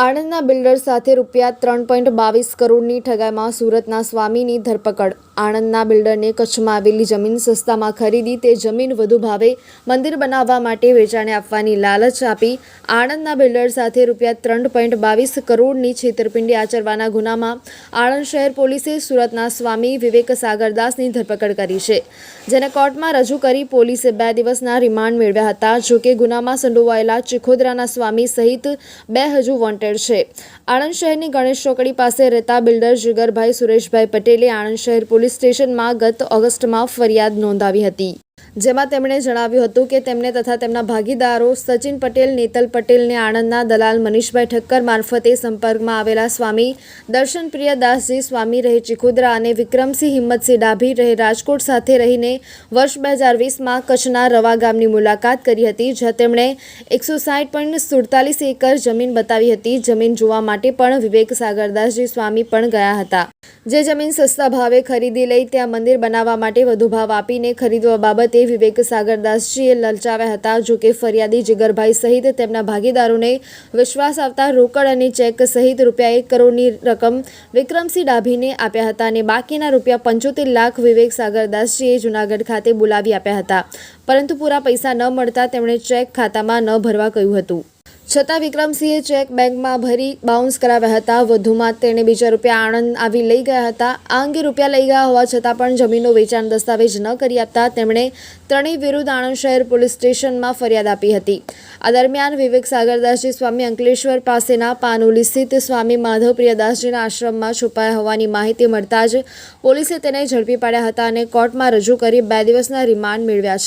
આણંદના builder સાથે રૂપિયા ત્રણ પોઈન્ટ બાવીસ કરોડની ઠગાઈમાં સુરતના સ્વામીની ધરપકડ. આણંદના બિલ્ડરને કચ્છમાં આવેલી જમીન સસ્તામાં ખરીદી તે જમીન વધુ ભાવે મંદિર બનાવવા માટે વેચાણે આપવાની લાલચ આપી. આણંદના બિલ્ડર સાથે રૂપિયા ત્રણ પોઈન્ટ બાવીસ કરોડની છેતરપિંડી આચરવાના ગુનામાં આણંદ શહેર પોલીસે સુરતના સ્વામી વિવેક સાગરદાસની ધરપકડ કરી છે, જેને કોર્ટમાં રજૂ કરી પોલીસે બે દિવસના રિમાન્ડ મેળવ્યા હતા. જોકે ગુનામાં સંડોવાયેલા ચિખોદરાના સ્વામી સહિત બે હજુ વોન્ટેડ છે. આણંદ શહેરની ગણેશ ચોકડી પાસે રહેતા બિલ્ડર જીગરભાઈ સુરેશભાઈ પટેલે આણંદ શહેર પોલીસ સ્ટેશનમાં ગત ઓગસ્ટમાં ફરિયાદ નોંધાવી હતી. જેમાં તેમણે જણાવ્યું હતું કે તેમને તથા તેમના ભાગીદારો સચિન પટેલ, નેતલ પટેલને આણંદના દલાલ મનીષભાઈ ઠક્કર મારફતે સંપર્કમાં આવેલા સ્વામી દર્શનપ્રિય દાસજી, સ્વામી રહે ચિખુદ્રા અને વિક્રમસિંહ હિંમતસિંહ ડાભી રહે રાજકોટ સાથે રહીને વર્ષ બે હજાર વીસમાં કચ્છના રવા ગામની મુલાકાત કરી હતી, જ્યાં તેમણે એકસો સાઠ પોઈન્ટ સુડતાલીસ એકર જમીન બતાવી હતી. જમીન જોવા માટે પણ વિવેક સાગરદાસજી સ્વામી પણ ગયા હતા. જે જમીન સસ્તા ભાવે ખરીદી લઈ ત્યાં મંદિર બનાવવા માટે વધુ ભાવ આપીને ખરીદવા બાબતે વિવેક સાગરદાસજીએ લલચાવ્યા હતા. જો કે ફરિયાદી જીગરભાઈ સહિત તેમના ભાગીદારોને વિશ્વાસ આવતા રોકડ અને ચેક સહિત રૂપિયા એક કરોડની રકમ વિક્રમસિંહ ડાભીને આપ્યા હતા અને બાકીના રૂપિયા પંચોતેર લાખ વિવેક સાગરદાસજીએ જૂનાગઢ ખાતે બોલાવી આપ્યા હતા. પરંતુ પૂરા પૈસા ન મળતા તેમણે ચેક ખાતામાં ન ભરવા કહ્યું હતું. છતાં વિક્રમસિંહે ચેક બેંકમાં ભરી બાઉન્સ કરાવ્યા હતા. વધુમાં તેણે બીજા રૂપિયા આણંદ આવી લઈ ગયા હતા. આ અંગે રૂપિયા લઈ ગયા હોવા છતાં પણ જમીનનો વેચાણ દસ્તાવેજ ન કરી આપતા તેમણે ત્રણેય વિરુદ્ધ આણંદ શહેર પોલીસ સ્ટેશનમાં ફરિયાદ આપી હતી. આ દરમિયાન વિવેક સાગરદાસજી સ્વામી અંકલેશ્વર પાસેના પાનોલી સ્થિત સ્વામી માધવ પ્રિયદાસજીના આશ્રમમાં છુપાયા હોવાની માહિતી મળતા જ પોલીસે તેને ઝડપી પાડ્યા હતા અને કોર્ટમાં રજૂ કરી બે દિવસના રિમાન્ડ મેળવ્યા છે.